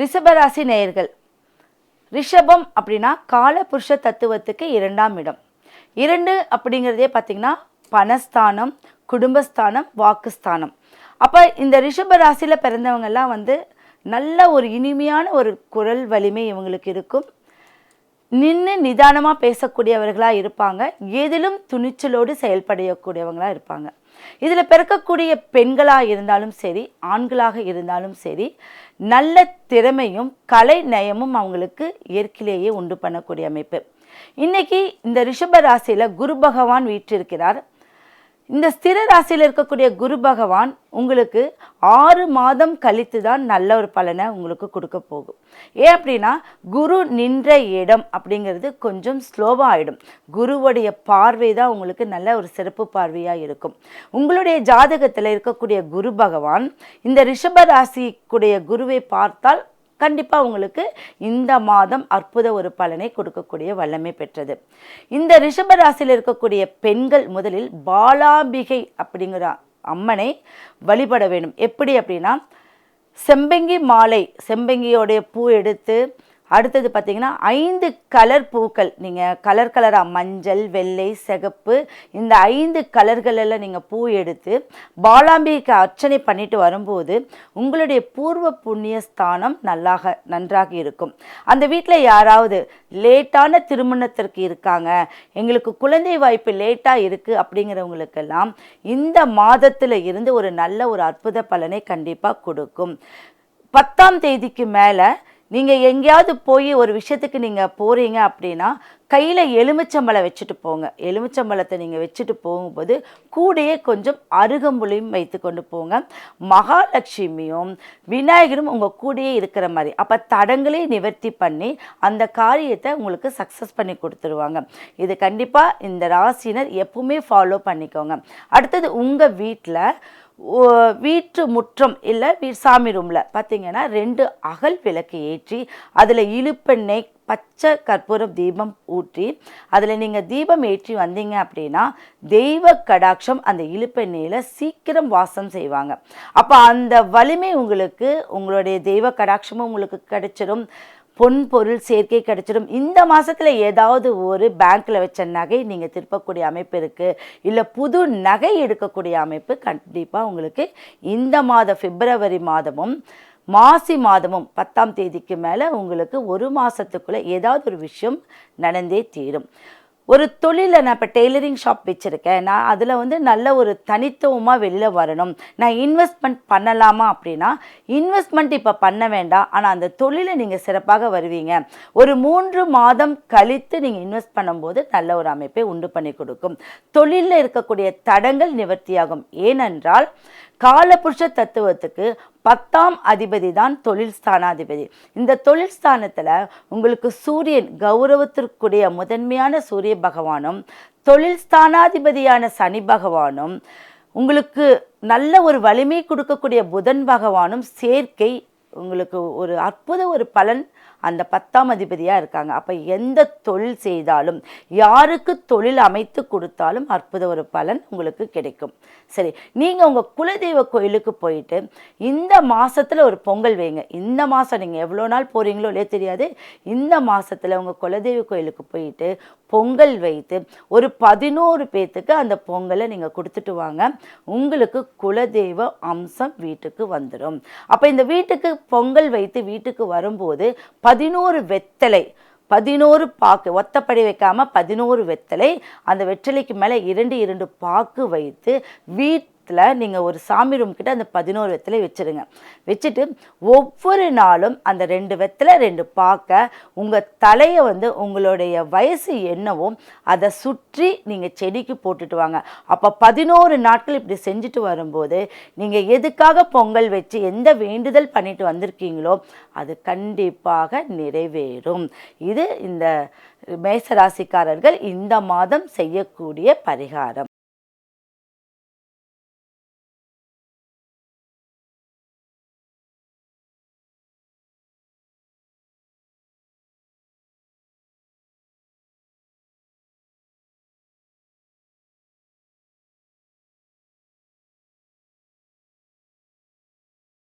ரிஷபராசி நேயர்கள். ரிஷபம் அப்படின்னா காலபுருஷ தத்துவத்துக்கு இரண்டாம் இடம். இரண்டு அப்படிங்கிறதே பார்த்தீங்கன்னா பணஸ்தானம் குடும்பஸ்தானம் வாக்குஸ்தானம். அப்போ இந்த ரிஷப ராசியில் பிறந்தவங்கெல்லாம் வந்து நல்ல ஒரு இனிமையான ஒரு குரல் வலிமை இவங்களுக்கு இருக்கும். நின்று நிதானமாக பேசக்கூடியவர்களாக இருப்பாங்க. எதிலும் துணிச்சலோடு செயல்படக்கூடியவங்களாக இருப்பாங்க. இதில் பிறக்கக்கூடிய பெண்களாக இருந்தாலும் சரி ஆண்களாக இருந்தாலும் சரி நல்ல திறமையும் கலை நயமும் அவங்களுக்கு இயற்கையிலேயே உண்டு பண்ணக்கூடிய அமைப்பு. இன்னைக்கு இந்த ரிஷப ராசியில் குரு பகவான் வீற்றிருக்கிறார். இந்த ஸ்திர ராசியில் இருக்கக்கூடிய குரு பகவான் உங்களுக்கு ஆறு மாதம் கழித்து தான் நல்ல ஒரு பலனை உங்களுக்கு கொடுக்க போகும். ஏன் அப்படின்னா குரு நின்ற இடம் அப்படிங்கிறது கொஞ்சம் ஸ்லோவாக ஆகிடும் குருவுடைய பார்வை தான் உங்களுக்கு நல்ல ஒரு சிறப்பு பார்வையாக இருக்கும். உங்களுடைய ஜாதகத்தில் இருக்கக்கூடிய குரு பகவான் இந்த ரிஷப ராசிக்குடைய குருவை பார்த்தால் கண்டிப்பாக உங்களுக்கு இந்த மாதம் அற்புத ஒரு பலனை கொடுக்கக்கூடிய வல்லமை பெற்றது. இந்த ரிஷப ராசியில் இருக்கக்கூடிய பெண்கள் முதலில் பாலாம்பிகை அப்படிங்கிற அம்மனை வழிபட வேண்டும். எப்படி அப்படின்னா செம்பங்கி மாலை செம்பங்கியோடைய பூ எடுத்து அடுத்தது பார்த்தீங்கன்னா ஐந்து கலர் பூக்கள். நீங்கள் கலர் கலராக மஞ்சள் வெள்ளை சிகப்பு இந்த ஐந்து கலர்களெல்லாம் நீங்கள் பூ எடுத்து பாலாம்பிகைக்கு அர்ச்சனை பண்ணிட்டு வரும்போது உங்களுடைய பூர்வ புண்ணிய ஸ்தானம் நல்லாக நன்றாக இருக்கும். அந்த வீட்டில் யாராவது லேட்டான திருமணத்திற்கு இருக்காங்க எங்களுக்கு குழந்தை வாய்ப்பு லேட்டாக இருக்குது அப்படிங்கிறவங்களுக்கெல்லாம் இந்த மாதத்தில் இருந்து ஒரு நல்ல ஒரு அற்புத பலனை கண்டிப்பாக கொடுக்கும். பத்தாம் தேதிக்கு மேலே நீங்கள் எங்கேயாவது போய் ஒரு விஷயத்துக்கு நீங்கள் போகிறீங்க அப்படின்னா கையில் எலுமிச்சம்பழம் வச்சுட்டு போங்க. எலுமிச்சம்பழத்தை நீங்கள் வச்சுட்டு போகும்போது கூடையே கொஞ்சம் அருகம்புலியும் வைத்து கொண்டு போங்க. மகாலட்சுமியும் விநாயகரும் உங்கள் கூடையே இருக்கிற மாதிரி. அப்போ தடங்களே நிவர்த்தி பண்ணி அந்த காரியத்தை உங்களுக்கு சக்ஸஸ் பண்ணி கொடுத்துருவாங்க. இது கண்டிப்பாக இந்த ராசினர் எப்பவுமே ஃபாலோ பண்ணிக்கோங்க. அடுத்தது உங்கள் வீட்டில் ஓ- வீட்டு முற்றம் இல்லை வீ சாமி ரூமில் பார்த்தீங்கன்னா ரெண்டு அகல் விளக்கு ஏற்றி அதில் இழுப்பெண்ணெய் பச்சை கற்பூரம் தீபம் ஊற்றி அதில் நீங்கள் தீபம் ஏற்றி வந்தீங்க அப்படின்னா தெய்வ கடாட்சம் அந்த இழுப்பெண்ணெயில் சீக்கிரம் வாசம் செய்வாங்க. அப்போ அந்த வலிமை உங்களுக்கு உங்களுடைய தெய்வ கடாட்சமும் உங்களுக்கு கிடைச்சிடும் பொன் பொருள் சேர்க்கை கிடைச்சிடும் இந்த மாதத்தில் ஏதாவது ஒரு பேங்க்கில் வச்ச நகை நீங்கள் திருப்பக்கூடிய அமைப்பு இருக்குது இல்லை புது நகை எடுக்கக்கூடிய அமைப்பு கண்டிப்பாக உங்களுக்கு இந்த மாத பிப்ரவரி மாதமும் மாசி மாதமும் பத்தாம் தேதிக்கு மேலே உங்களுக்கு ஒரு மாதத்துக்குள்ளே ஏதாவது ஒரு விஷயம் நடந்தே தீரும். ஒரு தொழிலில் நான் இப்போ டெய்லரிங் ஷாப் வச்சுருக்கேன். நான் அதில் வந்து நல்ல ஒரு தனித்துவமாக வெளியில் வரணும். நான் இன்வெஸ்ட்மெண்ட் பண்ணலாமா அப்படின்னா இன்வெஸ்ட்மெண்ட் இப்போ பண்ண வேண்டாம். ஆனால் அந்த தொழிலை நீங்கள் சிறப்பாக வருவீங்க. ஒரு மூன்று மாதம் கழித்து நீங்கள் இன்வெஸ்ட் பண்ணும்போது நல்ல ஒரு அமைப்பை உண்டு பண்ணி கொடுக்கும். தொழிலில் இருக்கக்கூடிய தடங்கள் நிவர்த்தியாகும். ஏனென்றால் காலபுருஷ தத்துவத்துக்கு பத்தாம் அதிபதி தான் தொழில் ஸ்தானாதிபதி. இந்த தொழில் ஸ்தானத்தில் உங்களுக்கு சூரியன் கௌரவத்திற்குரிய முதன்மையான சூரிய பகவானும் தொழில் ஸ்தானாதிபதியான சனி பகவானும் உங்களுக்கு நல்ல ஒரு வலிமை கொடுக்கக்கூடிய புதன் பகவானும் சேர்க்கை உங்களுக்கு ஒரு அற்புத ஒரு பலன் அந்த பத்தாம் அதிபதியாக இருக்காங்க. அப்போ எந்த தொழில் செய்தாலும் யாருக்கு தொழில் அமைத்து கொடுத்தாலும் அற்புத ஒரு பலன் உங்களுக்கு கிடைக்கும். சரி நீங்கள் உங்கள் குலதெய்வ கோயிலுக்கு போயிட்டு இந்த மாசத்துல ஒரு பொங்கல் வைங்க. இந்த மாதம் நீங்கள் எவ்வளோ நாள் போகிறீங்களோ இல்லையே தெரியாது. இந்த மாசத்துல உங்கள் குலதெய்வ கோயிலுக்கு போயிட்டு பொங்கல் வைத்து ஒரு பதினோரு பேர்த்துக்கு அந்த பொங்கலை நீங்கள் கொடுத்துட்டு வாங்க. உங்களுக்கு குலதெய்வ அம்சம் வீட்டுக்கு வந்துடும் அப்போ இந்த வீட்டுக்கு பொங்கல் வைத்து வீட்டுக்கு வரும்போது பதினோரு வெத்தலை பதினோரு பாக்கு ஒத்தப்படி வைக்காமல் பதினோரு வெத்தலை அந்த வெற்றிலைக்கு மேலே இரண்டு இரண்டு பாக்கு வைத்து வெத்தில் நீங்கள் ஒரு சாமி ரூம் கிட்ட அந்த பதினோரு வெத்தலை வச்சிருங்க. வச்சுட்டு ஒவ்வொரு நாளும் அந்த ரெண்டு வெத்தில் ரெண்டு பார்க்க உங்கள் தலையை வந்து உங்களுடைய வயசு என்னவோ அதை சுற்றி நீங்கள் செடிக்கு போட்டுட்டு வாங்க. அப்போ பதினோரு நாட்கள் இப்படி செஞ்சுட்டு வரும்போது நீங்கள் எதுக்காக பொங்கல் வச்சு எந்த வேண்டுதல் பண்ணிட்டு வந்திருக்கீங்களோ அது கண்டிப்பாக நிறைவேறும். இது இந்த மேசராசிக்காரர்கள் இந்த மாதம் செய்யக்கூடிய பரிகாரம்.